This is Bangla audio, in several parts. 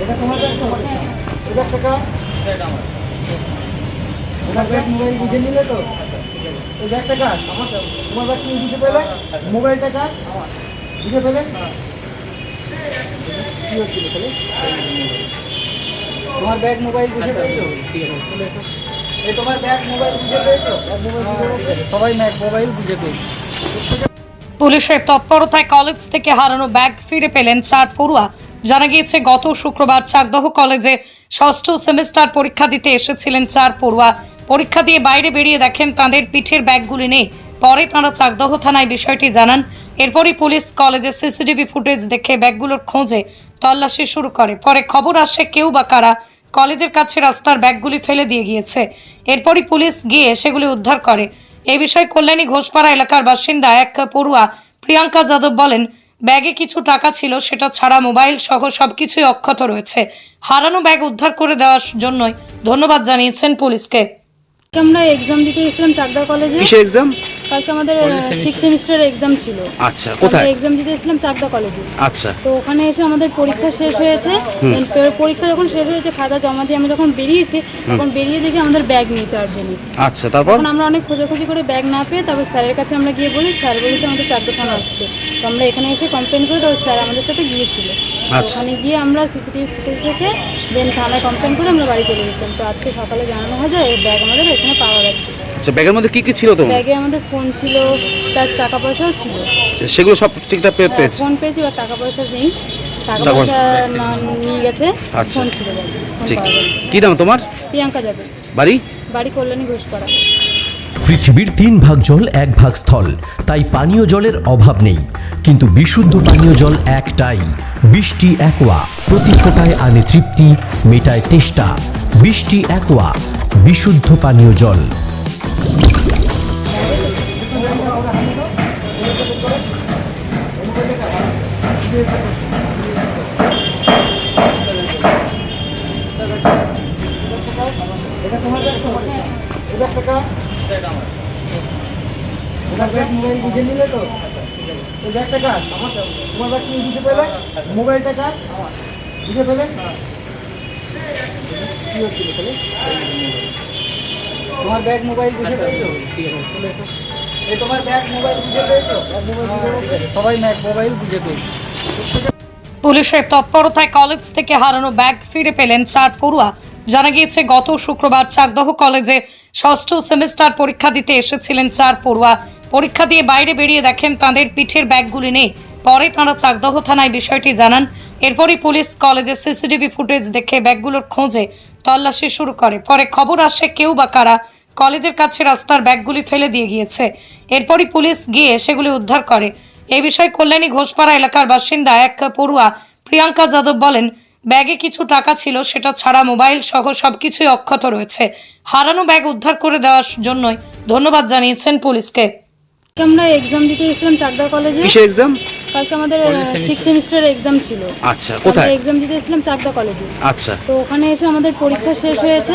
এটা তোমার ব্যাগ তো এটা টাকা তোমার ব্যাগ মোবাইল বুঝে নিলে তো এই ব্যাগটা কার তোমার ব্যাগ তুমি বুঝে পেলে মোবাইলটা কার বুঝে পেলে কি হচ্ছিল তাহলে তোমার ব্যাগ মোবাইল বুঝে পেয়েছ? ঠিক আছে। পুলিশের তৎপরতায় কলেজ থেকে হারানো ব্যাগ ফিরে পেলেন চার পড়ুয়া। জানা গিয়েছে, গত শুক্রবার চাকদহ কলেজে ষষ্ঠ সেমিস্টার পরীক্ষা দিতে এসেছিলেন চার পড়ুয়া। পরীক্ষা দিয়ে বাইরে বেরিয়ে দেখেন তাদের পিঠের ব্যাগগুলি নেই। পরে তাঁরা চাকদহ থানায় বিষয়টি জানান। এরপরই পুলিশ কলেজের সিসিটিভি ফুটেজ দেখে ব্যাগগুলোর খোঁজে তল্লাশি শুরু করে। পরে খবর আসে কেউ বা কারা কলেজের কাছে রাস্তার ব্যাগগুলি ফেলে দিয়ে গিয়েছে। এরপরই পুলিশ গিয়ে সেগুলি উদ্ধার করে। এ বিষয়ে কল্যাণী ঘোষপাড়া এলাকার বাসিন্দা এক পড়ুয়া প্রিয়াঙ্কা যাদব বলেন, ব্যাগে কিছু টাকা ছিল, সেটা ছাড়া মোবাইল সহ সব কিছুই অক্ষত রয়েছে। হারানো ব্যাগ উদ্ধার করে দেওয়ার জন্যই ধন্যবাদ জানিয়েছেন পুলিশকে। আমরা এক্সাম দিতে গেছিলাম চাকদা কলেজে কিসের এক্সাম কালকে আমাদের সিক্স সেমিস্টার এক্সাম ছিল। আচ্ছা কোথায়? এক্সাম দিতে গেছিলাম চাকদা কলেজে আচ্ছা। তো ওখানে এসে আমাদের পরীক্ষা শেষ হয়েছে। পরীক্ষা যখন শেষ হয়েছে খাতা জমা দিয়ে আমি যখন বেরিয়েছি তখন বেরিয়ে দেখি আমাদের ব্যাগ নেই চারজনই আচ্ছা তারপর? তখন আমরা অনেক খোঁজাখুঁজি করে ব্যাগ না পেয়ে তারপর স্যারের কাছে আমরা গিয়ে বলি স্যার বলেছে আমাদের চাকদা থানা আসতে। তো আমরা এখানে এসে কমপ্লেন করি তারপর স্যার আমাদের সাথে গিয়েছিল। আচ্ছা। ওখানে গিয়ে আমরা সিসিটিভি ফুটেজ দেখে দেন থানায় কমপ্লেন করে আমরা বাড়ি চলে গেছিলাম। তো আজকে সকালে জানানো হয় যে ব্যাগ আমাদের এখানে পাওয়া গেছে। আচ্ছা ব্যাগের মধ্যে কি কি ছিল তোমার? ব্যাগে আমাদের ফোন ছিল প্লাস টাকা পয়সাও ছিল সেগুলো সব ঠিকঠাক পেয়ে পেয়েছে? ফোন পেয়েছি বা টাকা পয়সা নেই টাকা পয়সা নিয়ে গেছে আচ্ছা। ফোন ছিল ব্যাগে ফোন ঠিক। পাওয়া গেছে। কি নাম তোমার? প্রিয়াঙ্কা যাবে বাড়ি? বাড়ি কল্যাণী ঘোষপাড়া। পৃথিবীর তিন ভাগ জল এক ভাগ স্থল। তাই পানীয় জলের অভাব নেই। কিন্তু বিশুদ্ধ পানীয় জল একটাই। বৃষ্টি একোয়া প্রতি ফোটায় আনে তৃপ্তি মেটায় তেষ্টা। বৃষ্টি অ্যাকোয়া বিশুদ্ধ পানীয় জল। মোবাইলটা কার? বুঝে পেলে? কি হচ্ছিল তাহলে তোমার ব্যাগ মোবাইল বুঝে পেয়েছ? ঠিক আছে চলে এসো এই তোমার ব্যাগ মোবাইল বুঝে পেয়েছ? ব্যাগ মোবাইল বুঝে পেয়েছ? সবাই ম্যাক মোবাইল বুঝে পেয়েছে। পুলিশের তৎপরতায় কলেজ থেকে হারানো ব্যাগ ফিরে পেলেন চার পড়ুয়া। জানা গিয়েছে গত শুক্রবার চাকদহ কলেজে ষষ্ঠ সেমিস্টার পরীক্ষা দিতে এসেছিলেন চার পড়ুয়া। পরীক্ষা দিয়ে বাইরে বেরিয়ে দেখেন তাদের পিঠের ব্যাগগুলি নেই। পরে তাঁরা চাকদহ থানায় বিষয়টি জানান। এরপরই পুলিশ কলেজের সিসিটিভি ফুটেজ দেখে ব্যাগগুলোর খোঁজে তল্লাশি শুরু করে। পরে খবর আসে কেউ বা কারা কলেজের কাছে রাস্তার ব্যাগগুলি ফেলে দিয়ে গিয়েছে। এরপরই পুলিশ গিয়ে সেগুলি উদ্ধার করে। এ বিষয়ে কল্যাণী ঘোষপাড়া এলাকার বাসিন্দা এক পড়ুয়া প্রিয়াঙ্কা যাদব বলেন, ব্যাগে কিছু টাকা ছিল, সেটা ছাড়া মোবাইল সহ সব কিছুই অক্ষত রয়েছে। হারানো ব্যাগ উদ্ধার করে দেওয়ার জন্যই ধন্যবাদ জানিয়েছেন পুলিশকে। কালকে আমরা এক্সাম দিতে গেছিলাম চাকদা কলেজে কিসের এক্সাম কালকে আমাদের সিক্স সেমিস্টার এক্সাম ছিল। আচ্ছা কোথায়? এক্সাম দিতে গেছিলাম চাকদা কলেজে আচ্ছা। তো ওখানে এসে আমাদের পরীক্ষা শেষ হয়েছে।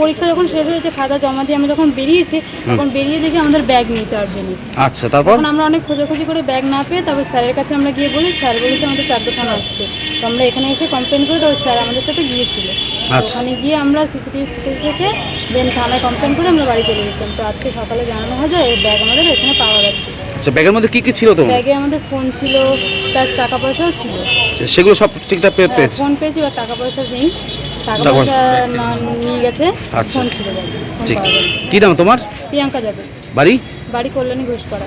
পরীক্ষা যখন শেষ হয়েছে খাতা জমা দিয়ে আমি যখন বেরিয়েছি তখন বেরিয়ে দেখি আমাদের ব্যাগ নেই চারজনই আচ্ছা তারপর? তখন আমরা অনেক খোঁজাখুঁজি করে ব্যাগ না পেয়ে তারপর স্যারের কাছে আমরা গিয়ে বলি স্যার বলেছে আমাদের চাকদা থানা আসতে তো আমরা এখানে এসে কমপ্লেন করি তারপর স্যার আমাদের সাথে গিয়েছিল। তো। ওখানে গিয়ে আমরা সিসিটিভি ফুটেজ দেখে দেন থানায় কমপ্লেন করে আমরা বাড়ি চলে গেছিলাম। তো আজকে সকালে জানানো হয় যে এই ব্যাগ আমাদের এখানে পাওয়া গেছে। আচ্ছা ব্যাগের মধ্যে কি কি ছিল তোমার ব্যাগে আমাদের ফোন ছিল প্লাস টাকা পয়সাও ছিল। সেগুলো সব ঠিকঠাক পেয়ে পেয়েছে? ফোন পেয়েছি বা টাকা পয়সা নেই। টাকা পয়সা নিয়ে গেছে আচ্ছা। ফোন ছিল। ঠিক। কি নাম তোমার? প্রিয়াঙ্কা যাবে বাড়ি? বাড়ি কল্যাণী ঘোষপাড়া।